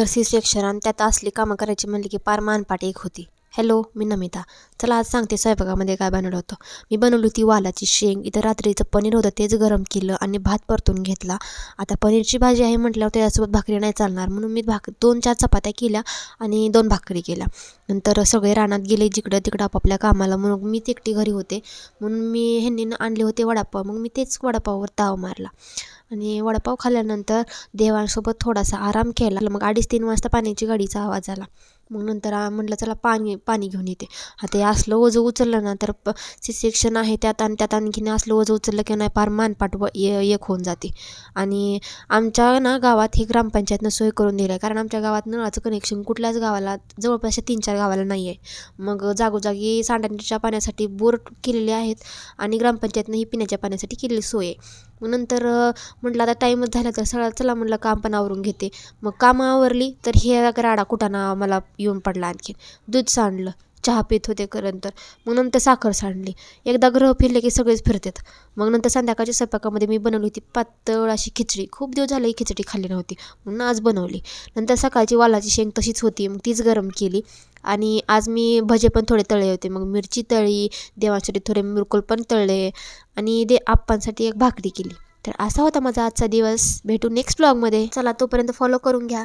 तर C section आणि त्यात असली कामं करायची म्हणली की पार मानपाट एक होती. हॅलो मी नमिता. चला आज सांगते स्वयंपाकामध्ये काय बनवलं होतं. मी बनवली होती वालाची शेंग. इथं रात्रीचं पनीर होतं तेच गरम केलं आणि भात परतून घेतला. आता पनीरची भाजी आहे म्हटल्यावर त्याच्यासोबत भाकरी नाही चालणार. म्हणून मी भाक दोन चार चपात्या केल्या आणि दोन भाकरी केल्या. नंतर सगळे रानात गेले जिकडं तिकडं आपापल्या कामाला. म्हणून मी एकटी घरी होते. म्हणून मी ह्यांनी आणले होते वडापाव. मग मी तेच वडापाववर ताव मारला. आणि वडापाव खाल्ल्यानंतर देवांसोबत थोडासा आराम केला. मग अडीच तीन वाजता पाण्याची गाडीचा आवाज आला. मग नंतर म्हटलं चला पाणी पाणी घेऊन येते. आता हे असलं ओझं उचललं ना तर प सी सेक्शन आहे त्यात आणि त्यात आणखीन असलं ओझं उचललं की नाही फार मानपाट व एक होऊन जाते. आणि आमच्या ना गावात ही ग्रामपंचायतनं सोय करून दिली आहे. कारण आमच्या गावात नळाचं कनेक्शन कुठल्याच गावाला जवळपास तीन चार गावाला नाही आहे. मग जागोजागी सांडण्याच्या पाण्यासाठी बोर केलेले आहेत आणि ग्रामपंचायतनं ही पिण्याच्या पाण्यासाठी केलेली सोय आहे. मग नंतर म्हटलं आता टाईमच झाला तर सगळं चला म्हटलं काम पण आवरून घेते. मग कामं आवरली तर हे राडा कुटाणा मला येऊन पडला आणखी दूध सांडलं चहा पित होते नंतर मग नंतर साखर सांडली. एकदा ग्रह फिरले की सगळेच फिरतात. मग नंतर संध्याकाळच्या स्वयंपाकामध्ये मी बनवली होती पातळ अशी खिचडी. खूप दिवस झाले ही खिचडी खाल्ली नव्हती. म्हणून आज बनवली. नंतर सकाळची वालाची शेंग तशीच होती. मग तीच गरम केली. आणि आज मी भजे पण थोडे तळले होते. मग मिरची तळी देवांसाठी थोडे मिरकुल पण तळले. आणि दे आप्पांसाठी एक भाकरी केली. तर असा होता माझा आजचा दिवस. भेटू नेक्स्ट ब्लॉगमध्ये चला तोपर्यंत फॉलो करून घ्या.